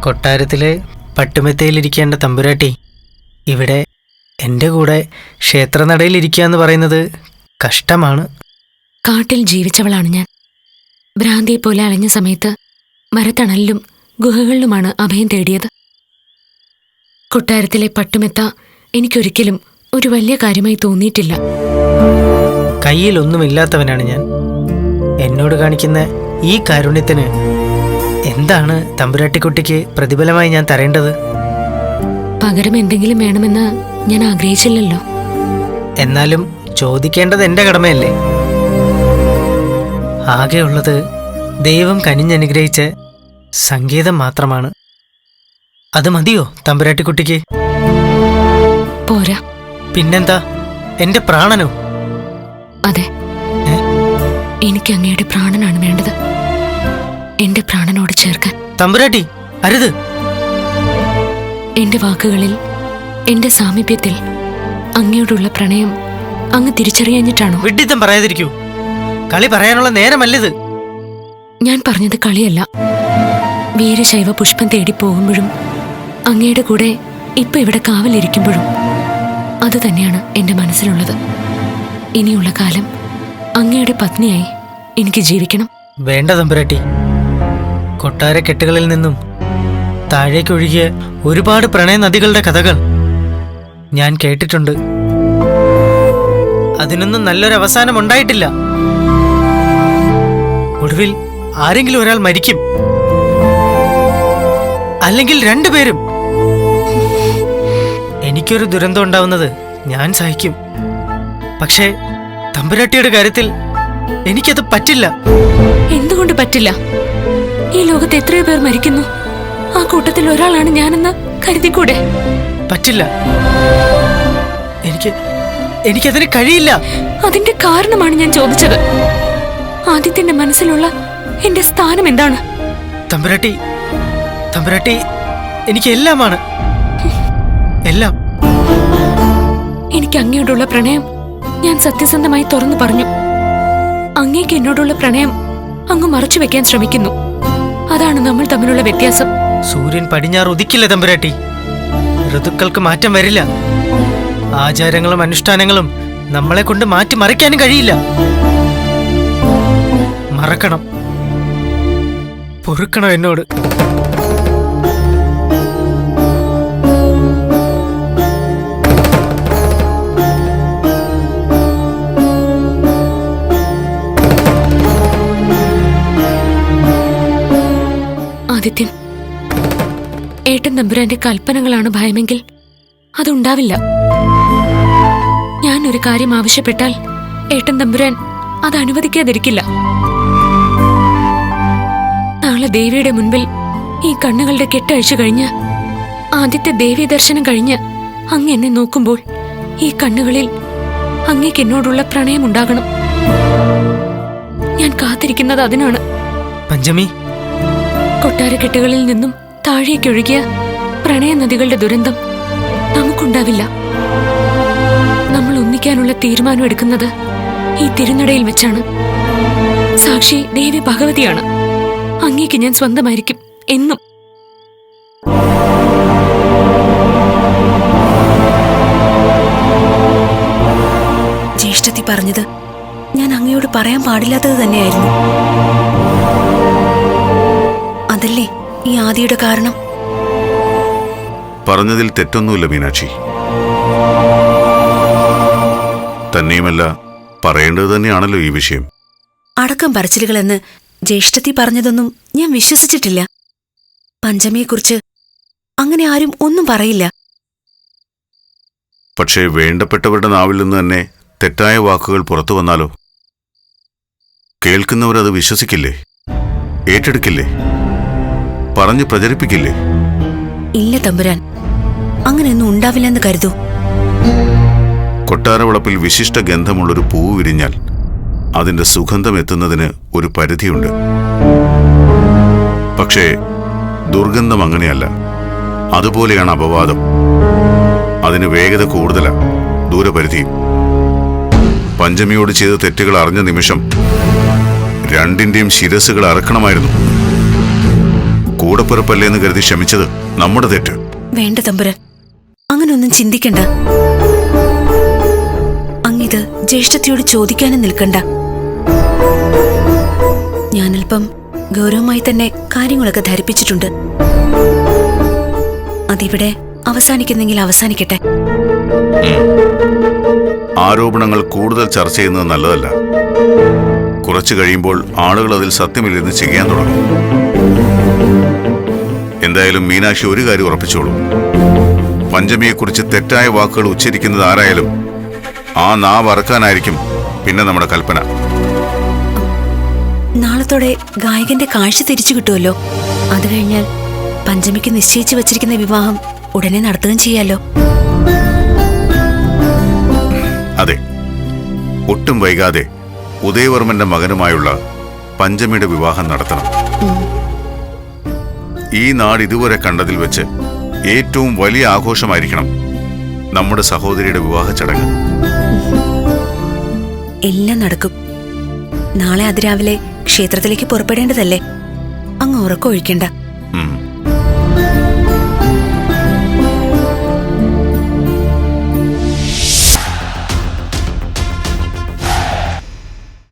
കൊട്ടാരത്തിലെ പട്ടുമെത്തയിലിരിക്കേണ്ട തമ്പുരാട്ടി. ഇവിടെ എന്റെ കൂടെ ക്ഷേത്രനടയിലിരിക്കുക എന്ന് പറയുന്നത് കഷ്ടമാണ്. കാട്ടിൽ ജീവിച്ചവളാണ് ഞാൻ. ഭ്രാന്തിയെ പോലെ അലഞ്ഞ സമയത്ത് മരത്തണലിലും ഗുഹകളിലുമാണ് അഭയം തേടിയത്. കൊട്ടാരത്തിലെ പട്ടുമെത്ത എനിക്കൊരിക്കലും ഒരു വലിയ കാര്യമായി തോന്നിയിട്ടില്ല. കയ്യിലൊന്നുമില്ലാത്തവനാണ് ഞാൻ. എന്നോട് കാണിക്കുന്ന ഈ കാരുണ്യത്തിന് എന്താണ് തമ്പുരാട്ടിക്കുട്ടിക്ക് പ്രതിഫലമായി ഞാൻ തരേണ്ടത്? പകരം എന്തെങ്കിലും വേണമെന്ന് ഞാൻ ആഗ്രഹിച്ചില്ലല്ലോ. എന്നാലും ചോദിക്കേണ്ടത് എന്റെ കടമയല്ലേ? ആകെയുള്ളത് ദൈവം കനിഞ്ഞനുഗ്രഹിച്ച സംഗീതം മാത്രമാണ്. അത് മതിയോ തമ്പുരാട്ടിക്കുട്ടിക്ക്? പോരാ. പിന്നെന്താ? എന്റെ പ്രാണനോ? അതെ. എനിക്ക് അങ്ങയുടെ പ്രാണനാണ് വേണ്ടത്. എന്റെ പ്രാണനോട് ചേർക്കാൻ തമ്പുരാട്ടി അരുത്. എന്റെ വാക്കുകളിൽ എന്റെ സാമീപ്യത്തിൽ അങ്ങയോടുള്ള പ്രണയം അങ്ങ് തിരിച്ചറിയാഞ്ഞിട്ടാണോ വിഡ്ഢിത്തം പറയാതിരിക്കൂ. കളി പറയാനുള്ള നേരമല്ലിത്. ഞാൻ പറഞ്ഞത് കളിയല്ല. വീരശൈവ പുഷ്പം തേടി പോകുമ്പോഴും അങ്ങയുടെ കൂടെ ഇപ്പൊ ഇവിടെ കാവലിരിക്കുമ്പോഴും അത് തന്നെയാണ് എന്റെ മനസ്സിലുള്ളത്. ഇനിയുള്ള കാലം അങ്ങയുടെ പത്നിയായി എനിക്ക് ജീവിക്കണം. വേണ്ട തമ്പുരാട്ടി. കൊട്ടാര കെട്ടുകളിൽ നിന്നും താഴേക്കൊഴുകിയ ഒരുപാട് പ്രണയ നദികളുടെ കഥകൾ ഞാൻ കേട്ടിട്ടുണ്ട്. അതിനൊന്നും നല്ലൊരു അവസാനം ഉണ്ടായിട്ടില്ല. ഒടുവിൽ ആരെങ്കിലും ഒരാൾ മരിക്കും. അല്ലെങ്കിൽ രണ്ടുപേരും. എനിക്കൊരു ദുരന്തം ഉണ്ടാവുന്നത് ഞാൻ സഹിക്കും. പക്ഷേ തമ്പുരാട്ടിയുടെ കാര്യത്തിൽ എനിക്കത് പറ്റില്ല. എന്തുകൊണ്ട് പറ്റില്ല? ഈ ലോകത്ത് എത്രയോ പേർ മരിക്കുന്നു. ആ കൂട്ടത്തിൽ ഒരാളാണ് ഞാനെന്ന് കരുതിക്കൂടെ? പറ്റില്ല. എനിക്ക് എനിക്കതിന് കഴിയില്ല. അതിന്റെ കാരണമാണ് ഞാൻ ചോദിച്ചത്. ആദിത്യന്റെ മനസ്സിലുള്ള എന്റെ സ്ഥാനം എന്താണ്? തമ്പുരാട്ടി തമ്പുരാട്ടി എനിക്ക് എല്ലാമാണ് എല്ലാം. എനിക്ക് അങ്ങയോടുള്ള പ്രണയം ഞാൻ സത്യസന്ധമായി തുറന്നു പറഞ്ഞു. അങ്ങേക്ക് എന്നോടുള്ള പ്രണയം അങ്ങ് മറച്ചു വെക്കാൻ ശ്രമിക്കുന്നു. അതാണ് നമ്മൾ തമ്മിലുള്ള വ്യത്യാസം. സൂര്യൻ പടിഞ്ഞാറ് ഉദിക്കില്ല തമ്പുരാട്ടി? ഋതുക്കൾക്ക് മാറ്റം വരില്ല. ആചാരങ്ങളും അനുഷ്ഠാനങ്ങളും നമ്മളെ കൊണ്ട് മാറ്റി മറിക്കാനും കഴിയില്ല. മറക്കണം. പൊറുക്കണം എന്നോട്. ഏട്ടൻ തമ്പുരാന്റെ കൽപ്പനകളാണ് ഭയമെങ്കിൽ അതുണ്ടാവില്ല. ഞാൻ ഒരു കാര്യം ആവശ്യപ്പെട്ടാൽ ഏട്ടൻ തമ്പുരാൻ അത് അനുവദിക്കാതിരിക്കില്ല. നാളെ ദേവിയുടെ മുൻപിൽ ഈ കണ്ണുകളുടെ കെട്ടഴിച്ചു കഴിഞ്ഞ് ആദ്യത്തെ ദേവി ദർശനം കഴിഞ്ഞ് അങ്ങ് എന്നെ നോക്കുമ്പോൾ ഈ കണ്ണുകളിൽ അങ്ങേക്ക് എന്നോടുള്ള പ്രണയമുണ്ടാകണം. ഞാൻ കാത്തിരിക്കുന്നത് അതിനാണ്. പഞ്ചമി. കൊട്ടാരക്കെട്ടുകളിൽ നിന്നും താഴേക്കൊഴുകിയ പ്രണയ നദികളുടെ ദുരന്തം നമുക്കുണ്ടാവില്ല. നമ്മൾ ഒന്നിക്കാനുള്ള തീരുമാനം എടുക്കുന്നത് ഈ തിരുനടയിൽ വെച്ചാണ്. സാക്ഷി ദേവി ഭഗവതിയാണ്. അങ്ങേക്ക് ഞാൻ സ്വന്തമായിരിക്കും എന്നും. ജ്യേഷ്ഠത്തി പറഞ്ഞത് ഞാൻ അങ്ങയോട് പറയാൻ പാടില്ലാത്തത് തന്നെയായിരുന്നു. അതല്ലേ? ഈ ആദിയുടെ കാരണം? പറഞ്ഞതിൽ തെറ്റൊന്നുമില്ല മീനാക്ഷി. തന്നെയുമല്ല പറയേണ്ടത് തന്നെയാണല്ലോ ഈ വിഷയം. അടക്കം പറച്ചിലുകളെന്ന് ജ്യേഷ്ഠത്തി പറഞ്ഞതൊന്നും ഞാൻ വിശ്വസിച്ചിട്ടില്ല. പഞ്ചമിയെക്കുറിച്ച് അങ്ങനെ ആരും ഒന്നും പറയില്ല. പക്ഷേ വേണ്ടപ്പെട്ടവരുടെ നാവിൽ നിന്ന് തന്നെ തെറ്റായ വാക്കുകൾ പുറത്തു വന്നാലോ? കേൾക്കുന്നവരത് വിശ്വസിക്കില്ലേ? ഏറ്റെടുക്കില്ലേ? പറഞ്ഞു പ്രചരിപ്പിക്കില്ലേ? ഇല്ല തമ്പുരാൻ. അങ്ങനെയൊന്നും ഉണ്ടാവില്ലെന്ന് കരുതൂ. കൊട്ടാരവളപ്പിൽ വിശിഷ്ട ഗന്ധമുള്ളൊരു പൂവ് വിരിഞ്ഞാൽ അതിന്റെ സുഗന്ധം എത്തുന്നതിന് ഒരു പരിധിയുണ്ട്. പക്ഷേ ദുർഗന്ധം അങ്ങനെയല്ല. അതുപോലെയാണ് അപവാദം. അതിന് വേഗത കൂടുതലാണ് ദൂരപരിധി. പഞ്ചമിയോട് ചെയ്ത തെറ്റുകൾ അറിഞ്ഞ നിമിഷം രണ്ടിന്റെയും ശിരസുകൾ അറക്കണമായിരുന്നു. കൂടപ്പിറപ്പല്ലേ എന്ന് കരുതി ക്ഷമിച്ചത് നമ്മുടെ തെറ്റ്. വേണ്ട തമ്പുരാൻ. അങ്ങനൊന്നും ചിന്തിക്കണ്ട. അങ്ങിത് ജ്യേഷ്ഠത്തിയോട് ചോദിക്കാനും നിൽക്കണ്ട. ഞാനല്പം ഗൗരവമായി തന്നെ കാര്യങ്ങളൊക്കെ ധരിപ്പിച്ചിട്ടുണ്ട്. അതിവിടെ അവസാനിക്കുന്നെങ്കിൽ അവസാനിക്കട്ടെ. ആരോപണങ്ങൾ കൂടുതൽ ചർച്ച ചെയ്യുന്നത് നല്ലതല്ല. കുറച്ചു കഴിയുമ്പോൾ ആളുകൾ അതിൽ സത്യമില്ലെന്ന് ചെയ്യാൻ തുടങ്ങും. എന്തായാലും മീനാക്ഷി ഒരു കാര്യം ഉറപ്പിച്ചോളൂ. പഞ്ചമിയെക്കുറിച്ച് തെറ്റായ വാക്കുകൾ ഉച്ചരിക്കുന്നത് ആരായാലും ആ നാവ് അറക്കാനായിരിക്കും പിന്നെ നമ്മുടെ കൽപ്പന. നാളത്തോടെ ഗായകന്റെ കാഴ്ച തിരിച്ചു കിട്ടുമല്ലോ. അത് കഴിഞ്ഞാൽ പഞ്ചമിക്ക് നിശ്ചയിച്ചു വച്ചിരിക്കുന്ന വിവാഹം ഉടനെ നടത്തുകയും ചെയ്യാലോ. അതെ ഒട്ടും വൈകാതെ ഉദയവർമ്മന്റെ മകനുമായുള്ള പഞ്ചമിയുടെ വിവാഹം നടത്തണം. ഈ നാട് ഇതുവരെ കണ്ടതിൽ വെച്ച് ഏറ്റവും വലിയ ആഘോഷമായിരിക്കണം നമ്മുടെ സഹോദരിയുടെ വിവാഹ ചടങ്ങ്. എല്ലാം നടക്കും. നാളെ അതിരാവിലെ ക്ഷേത്രത്തിലേക്ക് പുറപ്പെടേണ്ടതല്ലേ? അങ്ങ് ഉറക്കമൊഴിക്കണ്ട ഉം.